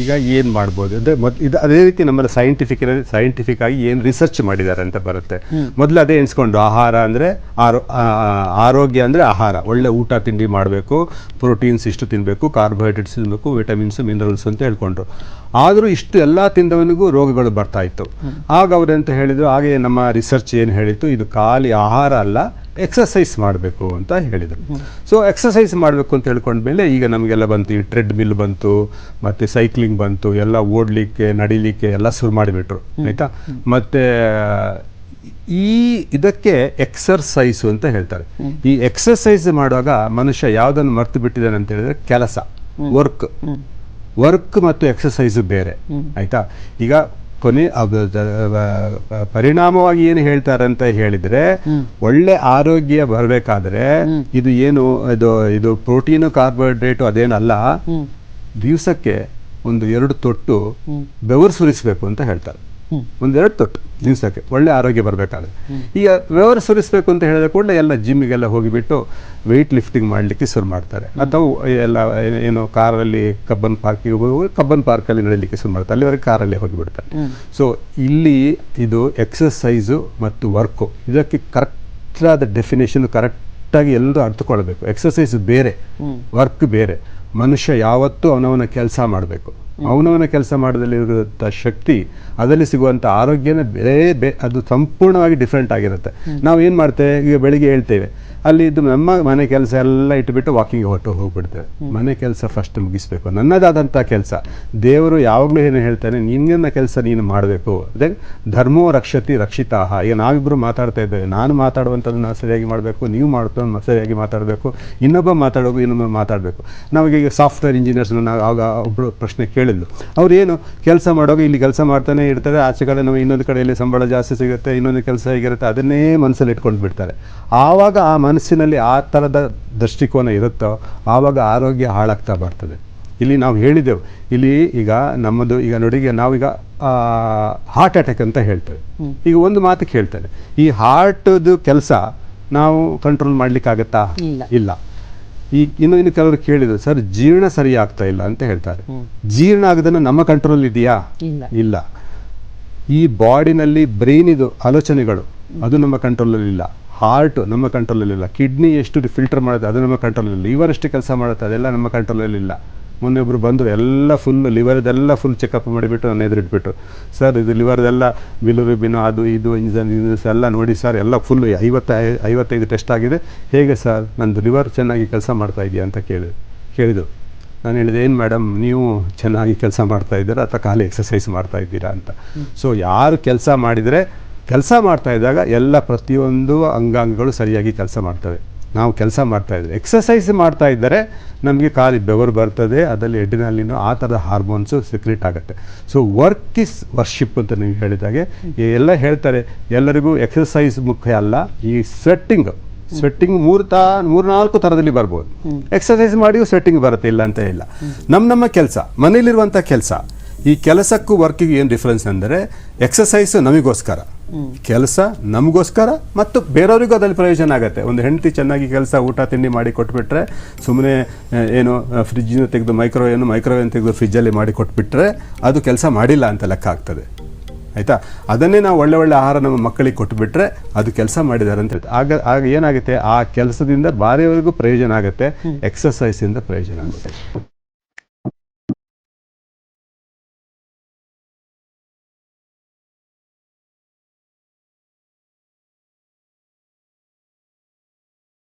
ಈಗ ಏನು ಮಾಡ್ಬೋದು? ಅಂದರೆ ಮೊದ್ ಇದು ಅದೇ ರೀತಿ ನಮ್ಮಲ್ಲಿ ಸೈಂಟಿಫಿಕ್ ಸೈಂಟಿಫಿಕ್ ಆಗಿ ಏನು ರಿಸರ್ಚ್ ಮಾಡಿದ್ದಾರೆ ಅಂತ ಬರುತ್ತೆ. ಮೊದಲು ಅದೇ ಎಣಿಸ್ಕೊಂಡು ಆಹಾರ ಅಂದರೆ ಆರೋ ಆರೋಗ್ಯ ಅಂದರೆ ಆಹಾರ. ಒಳ್ಳೆ ಊಟ ತಿಂಡಿ ಮಾಡಬೇಕು ಪ್ರೋಟೀನ್ಸ್ ಇಷ್ಟು ತಿನ್ನಬೇಕು ಕಾರ್ಬೋಹೈಡ್ರೇಟ್ಸ್ ತಿನ್ನಬೇಕು ವಿಟಮಿನ್ಸ್ ಮಿನರಲ್ಸ್ ಅಂತ ಹೇಳ್ಕೊಂಡ್ರು. ಆದರೂ ಇಷ್ಟು ಎಲ್ಲ ತಿಂದವನಿಗೂ ರೋಗಗಳು ಬರ್ತಾ ಇತ್ತು. ಆಗ ಅವರೆಂತ ಹೇಳಿದರು? ಹಾಗೆ ನಮ್ಮ ರಿಸರ್ಚ್ ಏನು ಹೇಳಿತ್ತು? ಇದು ಖಾಲಿ ಆಹಾರ ಅಲ್ಲ ಎಕ್ಸಸೈಸ್ ಮಾಡಬೇಕು ಅಂತ ಹೇಳಿದರು. ಸೊ ಎಕ್ಸಸೈಸ್ ಮಾಡಬೇಕು ಅಂತ ಹೇಳ್ಕೊಂಡ್ಮೇಲೆ ಈಗ ನಮಗೆಲ್ಲ ಬಂತು ಈ ಟ್ರೆಡ್ ಮಿಲ್ ಬಂತು ಮತ್ತು ಸೈಕ್ಲಿಂಗ್ ಬಂತು ಎಲ್ಲ ಓಡಲಿಕ್ಕೆ ನಡಿಲಿಕ್ಕೆ ಎಲ್ಲ ಶುರು ಮಾಡಿಬಿಟ್ರು ಆಯಿತಾ? ಮತ್ತು ಈ ಇದಕ್ಕೆ ಎಕ್ಸರ್ಸೈಸು ಅಂತ ಹೇಳ್ತಾರೆ. ಈ ಎಕ್ಸರ್ಸೈಸ್ ಮಾಡುವಾಗ ಮನುಷ್ಯ ಯಾವುದನ್ನು ಮರ್ತು ಬಿಟ್ಟಿದ್ದಾನೆ ಅಂತ ಹೇಳಿದ್ರೆ ಕೆಲಸ ವರ್ಕ್ ವರ್ಕ್ ಮತ್ತು ಎಕ್ಸಸೈಸು ಬೇರೆ ಆಯಿತಾ? ಈಗ ಕೊನೆ ಪರಿಣಾಮವಾಗಿ ಏನು ಹೇಳ್ತಾರೆ ಅಂತ ಹೇಳಿದ್ರೆ ಒಳ್ಳೆ ಆರೋಗ್ಯ ಬರಬೇಕಾದ್ರೆ ಇದು ಏನು ಇದು ಇದು ಪ್ರೋಟೀನು ಕಾರ್ಬೋಹೈಡ್ರೇಟು ಅದೇನಲ್ಲ ದಿವಸಕ್ಕೆ ಒಂದು ಎರಡು ತೊಟ್ಟು ಬೆವರು ಸುರಿಸಬೇಕು ಅಂತ ಹೇಳ್ತಾರೆ. ಒಂದೆರಡು ತೊಟ್ಟು ದಿವಸಕ್ಕೆ. ಒಳ್ಳೆ ಆರೋಗ್ಯ ಬರಬೇಕಾದ್ರೆ. ಈಗ ವ್ಯವಹಾರ ಸುರಿಸಬೇಕು ಅಂತ ಹೇಳಿದ ಕೂಡಲೇ ಎಲ್ಲ ಜಿಮ್ಮಿಗೆಲ್ಲ ಹೋಗಿಬಿಟ್ಟು ವೆಯ್ಟ್ ಲಿಫ್ಟಿಂಗ್ ಮಾಡಲಿಕ್ಕೆ ಶುರು ಮಾಡ್ತಾರೆ. ಅಥವಾ ಎಲ್ಲ ಏನು ಕಾರಲ್ಲಿ ಕಬ್ಬನ್ ಪಾರ್ಕಿಗೆ ಹೋಗಿ ಕಬ್ಬನ್ ಪಾರ್ಕಲ್ಲಿ ನಡೀಲಿಕ್ಕೆ ಶುರು ಮಾಡ್ತಾರೆ. ಅಲ್ಲಿವರೆಗೆ ಕಾರಲ್ಲಿ ಹೋಗಿಬಿಡ್ತಾರೆ. ಸೊ ಇಲ್ಲಿ ಇದು ಎಕ್ಸಸೈಸು ಮತ್ತು ವರ್ಕು ಇದಕ್ಕೆ ಕರೆಕ್ಟಾದ ಡೆಫಿನೇಷನ್ ಕರೆಕ್ಟಾಗಿ ಎಲ್ಲರೂ ಅರ್ಥಕೊಳ್ಬೇಕು. ಎಕ್ಸಸೈಸ್ ಬೇರೆ ವರ್ಕ್ ಬೇರೆ. ಮನುಷ್ಯ ಯಾವತ್ತೂ ಅವನವನ ಕೆಲಸ ಮಾಡಬೇಕು. ಅವನವನ ಕೆಲಸ ಮಾಡೋದಲ್ಲಿರುವಂಥ ಶಕ್ತಿ ಅದರಲ್ಲಿ ಸಿಗುವಂಥ ಆರೋಗ್ಯನ ಬೇರೆ ಬೇ ಅದು ಸಂಪೂರ್ಣವಾಗಿ ಡಿಫ್ರೆಂಟ್ ಆಗಿರುತ್ತೆ. ನಾವು ಏನು ಮಾಡ್ತೇವೆ? ಈಗ ಬೆಳಿಗ್ಗೆ ಹೇಳ್ತೇವೆ. ಅಲ್ಲಿ ಇದು ನಮ್ಮ ಮನೆ ಕೆಲಸ ಎಲ್ಲ ಇಟ್ಟುಬಿಟ್ಟು ವಾಕಿಂಗ್ ಹೊಟ್ಟು ಹೋಗ್ಬಿಡ್ತೇವೆ. ಮನೆ ಕೆಲಸ ಫಸ್ಟ್ ಮುಗಿಸ್ಬೇಕು. ನನ್ನದಾದಂಥ ಕೆಲಸ. ದೇವರು ಯಾವಾಗಲೂ ಏನು ಹೇಳ್ತಾನೆ ನಿನ್ನ ಕೆಲಸ ನೀನು ಮಾಡಬೇಕು. ಅದೇ ಧರ್ಮೋ ರಕ್ಷತಿ ರಕ್ಷಿತಾಹ. ಈಗ ನಾವಿಬ್ಬರು ಮಾತಾಡ್ತಾ ಇದ್ದೇವೆ. ನಾನು ಮಾತಾಡುವಂಥದ್ದನ್ನ ಸರಿಯಾಗಿ ಮಾಡಬೇಕು ನೀವು ಮಾಡ್ತಾ ಸರಿಯಾಗಿ ಮಾತಾಡಬೇಕು. ಇನ್ನೊಬ್ಬ ಮಾತಾಡೋದು ಇನ್ನೊಬ್ಬ ಮಾತಾಡಬೇಕು. ನಾವೀಗ ಈಗ ಸಾಫ್ಟ್ವೇರ್ ಇಂಜಿನಿಯರ್ಸ್ ನಾವು ಆಗ ಒಬ್ಬರು ಪ್ರಶ್ನೆ ಕೇಳಿದ್ಲು. ಅವ್ರು ಏನು ಕೆಲಸ ಮಾಡೋಕೆ ಇಲ್ಲಿ ಕೆಲಸ ಮಾಡ್ತಾನೆ ಇರ್ತಾರೆ. ಆಚೆ ಕಡೆ ನಾವು ಇನ್ನೊಂದು ಕಡೆಯಲ್ಲಿ ಸಂಬಳ ಜಾಸ್ತಿ ಸಿಗುತ್ತೆ ಇನ್ನೊಂದು ಕೆಲಸ ಹೇಗಿರುತ್ತೆ. ಅದನ್ನೇ ಮನಸ್ಸಲ್ಲಿ ಇಟ್ಕೊಂಡು ಬಿಡ್ತಾರೆ ಆವಾಗ ಆ ಮನಸ್ಸಿನಲ್ಲಿ ಆ ಥರದ ದೃಷ್ಟಿಕೋನ ಇರುತ್ತೋ ಆವಾಗ ಆರೋಗ್ಯ ಹಾಳಾಗ್ತಾ ಬರ್ತದೆ. ಇಲ್ಲಿ ನಾವು ಹೇಳಿದೆವು ಇಲ್ಲಿ ಈಗ ನಮ್ಮದು ಈಗ ನೋಡಿಗೆ ನಾವೀಗ ಹಾರ್ಟ್ ಅಟ್ಯಾಕ್ ಅಂತ ಹೇಳ್ತೇವೆ. ಈಗ ಒಂದು ಮಾತು ಹೇಳ್ತೇನೆ ಈ ಹಾರ್ಟ್ದು ಕೆಲಸ ನಾವು ಕಂಟ್ರೋಲ್ ಮಾಡಲಿಕ್ಕಾಗತ್ತಾ ಇಲ್ಲ. ಇಲ್ಲ. ಈ ಇನ್ನು ಇನ್ನು ಕೆಲವರು ಕೇಳಿದ್ರು ಸರ್ ಜೀರ್ಣ ಸರಿ ಆಗ್ತಾ ಇಲ್ಲ ಅಂತ ಹೇಳ್ತಾರೆ. ಜೀರ್ಣ ಆಗದನ್ನು ನಮ್ಮ ಕಂಟ್ರೋಲ್ ಇದೆಯಾ ಇಲ್ಲ. ಈ ಬಾಡಿನಲ್ಲಿ ಬ್ರೈನಿದು ಇದು ಆಲೋಚನೆಗಳು ಅದು ನಮ್ಮ ಕಂಟ್ರೋಲಲ್ಲಿ ಇಲ್ಲ. ಹಾರ್ಟ್ ನಮ್ಮ ಕಂಟ್ರೋಲಲ್ಲಿಲ್ಲ ಕಿಡ್ನಿ ಎಷ್ಟು ಫಿಲ್ಟರ್ ಮಾಡುತ್ತೆ ಅದು ನಮ್ಮ ಕಂಟ್ರೋಲಲ್ಲಿ ಲಿವರ್ ಎಷ್ಟು ಕೆಲಸ ಮಾಡುತ್ತೆ ಅದೆಲ್ಲ ನಮ್ಮ ಕಂಟ್ರೋಲಲ್ಲಿಲ್ಲ ಮೊನ್ನೆ ಒಬ್ಬರು ಬಂದರು ಎಲ್ಲ ಫುಲ್ ಲಿವರ್ದೆಲ್ಲ ಫುಲ್ ಚೆಕಪ್ ಮಾಡಿಬಿಟ್ಟು ನನ್ನ ಎದುರಿಟ್ಬಿಟ್ಟು ಸರ್ ಇದು ಲಿವರ್ದೆಲ್ಲ ಬಿಲುರುಬಿನೋ ಅದು ಇದು ಇಂಜನ್ ಎಲ್ಲ ನೋಡಿ ಸರ್ ಎಲ್ಲ ಫುಲ್ ಐವತ್ತ ಐವತ್ತೈದು ಟೆಸ್ಟ್ ಆಗಿದೆ. ಹೇಗೆ ಸರ್ ನಂದು ಲಿವರ್ ಚೆನ್ನಾಗಿ ಕೆಲಸ ಮಾಡ್ತಾ ಇದೆಯಾ ಅಂತ ಕೇಳಿ ಕೇಳಿದರು. ನಾನು ಹೇಳಿದೆ ಏನು ಮೇಡಮ್ ನೀವು ಚೆನ್ನಾಗಿ ಕೆಲಸ ಮಾಡ್ತಾ ಇದ್ದೀರಾ ಅಥವಾ ಖಾಲಿ ಎಕ್ಸಸೈಸ್ ಮಾಡ್ತಾ ಇದ್ದೀರಾ ಅಂತ? ಸೊ ಯಾರು ಕೆಲಸ ಮಾಡಿದರೆ ಕೆಲಸ ಮಾಡ್ತಾ ಇದ್ದಾಗ ಎಲ್ಲ ಪ್ರತಿಯೊಂದು ಅಂಗಾಂಗಗಳು ಸರಿಯಾಗಿ ಕೆಲಸ ಮಾಡ್ತವೆ. ನಾವು ಕೆಲಸ ಮಾಡ್ತಾ ಇದ್ದೇವೆ. ಎಕ್ಸಸೈಸ್ ಮಾಡ್ತಾ ಇದ್ದರೆ ನಮಗೆ ಕಾಲಿ ಬೆವರು ಬರ್ತದೆ, ಅದರಲ್ಲಿ ಎಡ್ಡಿನಲ್ಲಿನ ಆ ಥರದ ಹಾರ್ಮೋನ್ಸು ಸಿಕ್ರೇಟ್ ಆಗುತ್ತೆ. ಸೊ ವರ್ಕ್ ಇಸ್ ವರ್ಷಿಪ್ ಅಂತ ನೀವು ಹೇಳಿದಾಗೆ ಎಲ್ಲ ಹೇಳ್ತಾರೆ, ಎಲ್ಲರಿಗೂ ಎಕ್ಸಸೈಸ್ ಮುಖ್ಯ ಅಲ್ಲ, ಈ ಸ್ವೆಟ್ಟಿಂಗ್ ಸ್ವೆಟ್ಟಿಂಗ್ ಮೂರು ತಾ ಮೂರ್ನಾಲ್ಕು ಥರದಲ್ಲಿ ಬರ್ಬೋದು. ಎಕ್ಸಸೈಸ್ ಮಾಡಿಯೂ ಸ್ವೆಟ್ಟಿಂಗ್ ಬರುತ್ತೆ, ಇಲ್ಲ ಅಂತ ಇಲ್ಲ. ನಮ್ಮ ನಮ್ಮ ಕೆಲಸ, ಮನೇಲಿರುವಂಥ ಕೆಲಸ, ಈ ಕೆಲಸಕ್ಕೂ ವರ್ಕಿಗೆ ಏನು ಡಿಫ್ರೆನ್ಸ್ ಅಂದರೆ ಎಕ್ಸಸೈಸ್ ನಮಗೋಸ್ಕರ. ಕೆಲಸ ನಮಗೋಸ್ಕರ ಮತ್ತು ಬೇರೆಯವರಿಗೂ ಅದರಲ್ಲಿ ಪ್ರಯೋಜನ ಆಗುತ್ತೆ. ಒಂದು ಹೆಂಡತಿ ಚೆನ್ನಾಗಿ ಕೆಲಸ ಊಟ ತಿಂಡಿ ಮಾಡಿ ಕೊಟ್ಬಿಟ್ರೆ ಸುಮ್ಮನೆ ಏನು ಫ್ರಿಜ್ಜಿನ ತೆಗೆದು ಮೈಕ್ರೋವೇವ್ನು ಮೈಕ್ರೋವೇವ್ ತೆಗೆದು ಫ್ರಿಜ್ಜಲ್ಲಿ ಮಾಡಿ ಕೊಟ್ಬಿಟ್ರೆ ಅದು ಕೆಲಸ ಮಾಡಿಲ್ಲ ಅಂತ ಲೆಕ್ಕ ಆಗ್ತದೆ. ಆಯಿತಾ? ಅದನ್ನೇ ನಾವು ಒಳ್ಳೆ ಒಳ್ಳೆ ಆಹಾರ ನಮ್ಮ ಮಕ್ಕಳಿಗೆ ಕೊಟ್ಬಿಟ್ರೆ ಅದು ಕೆಲಸ ಮಾಡಿದ್ದಾರೆ ಅಂತ ಆಗ ಆಗ ಏನಾಗುತ್ತೆ? ಆ ಕೆಲಸದಿಂದ ಬಾರಿಯವರೆಗೂ ಪ್ರಯೋಜನ ಆಗುತ್ತೆ ಎಕ್ಸಸೈಸಿಂದ ಪ್ರಯೋಜನ ಆಗುತ್ತೆ.